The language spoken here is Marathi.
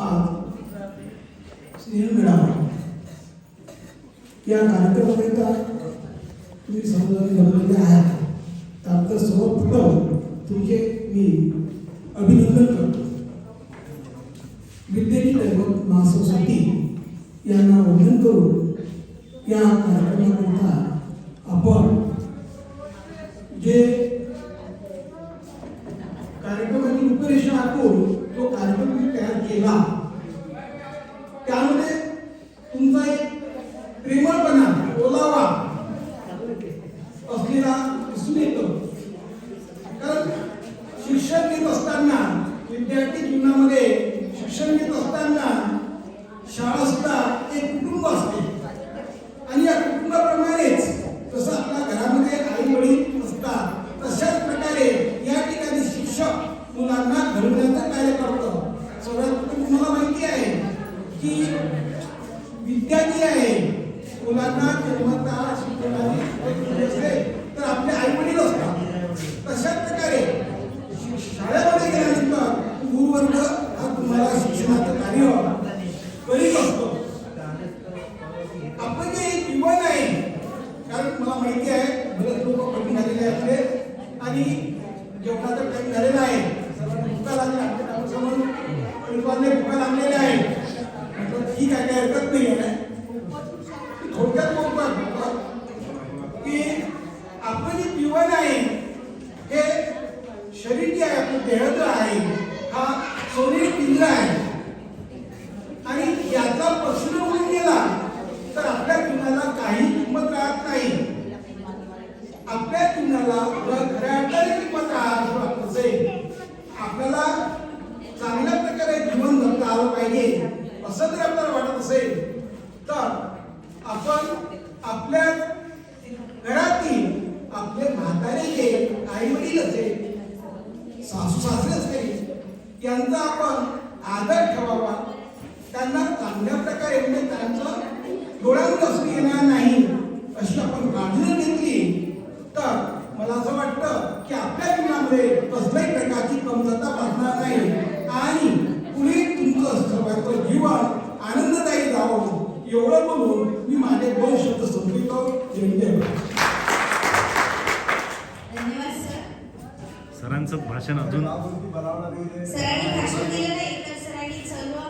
आज स्नेह मिळावा या कार्यक्रमाकरिता तुम्ही सर्वजण जमलेले आहात त्याबद्दल सर्वप्रथम तुमचे मी अभिनंदन करतो विद्येची दैवत महासंस्कृती यांना वंदन करून या कार्यक्रमाकरिता आपण जे कार्यक्रमाची रूपरेषा आखून तो कार्यक्रम केला त्यामध्ये तुमचा एक प्रेमळपणा ओलावा असलेला दिसून येतो. कारण शिक्षण घेत असताना विद्यार्थी जीवनामध्ये शिक्षण घेत असताना शाळा सुद्धा एक कुटुंब असते. आणि या कुटुंबाप्रमाणेच जसं आपल्या घरामध्ये आई वडील असतात तशाच प्रकारे या ठिकाणी शिक्षक मुलांना घडवण्याचं कार्य करतो सर्वात तुम्हाला माहिती आहे की विद्या जी आहे. मुलांना जन्मता शिकवणारी व्यक्ती तर आपले आई वडील असतात. तशाच प्रकारे शि- शाळेमध्ये गेल्यानंतर गुरुवर्ग हा तुम्हाला शिक्षणाचं कार्य करीत असतो. आपण जे जीवन आहे कारण मला माहिती आहे बरेच लोक कमी झालेले असले आणि जेवणाचा टाइम झालेला आहे. काय काय काही हरकत नाही आहे थोडक्यात बोलतात की आपलं जे जीवन आहे हे शरीर जे आहे आपलं देह जो आहे हा सोनेरी पिंजरा आहे आणि याचा प्रश्न होऊन गेला तर आपल्या जीवनाला काही किंमत राहत नाही. आपल्या जीवनाला जर खऱ्या अर्थाने किंमत राहत असेल आपल्याला चांगल्या प्रकारे जीवन जगता आलं पाहिजे असं जर आपल्याला वाटत असेल तर आपण आपल्या घरातील आपले ते आई वडील असेल सासू सासरे असतील यांचा आपण आदर ठेवावा. त्यांना चांगल्या प्रकारे म्हणजे त्यांचं डोळ्यावर असू येणार नाही. अशी आपण काळजी घेतली. तर मला असं वाटतं की आपल्या जीवनामध्ये कसल्याही प्रकारची कमतरता भासणार नाही. आणि पुढे तुमचं सर्वांचं जीवन आनंददायी जावं. एवढं बोलून मी माझे दोन शब्द संपवितो. जय सरांचं भाषण अजून सरांनी भाषण दिलं नाही तर सरांनी सर्व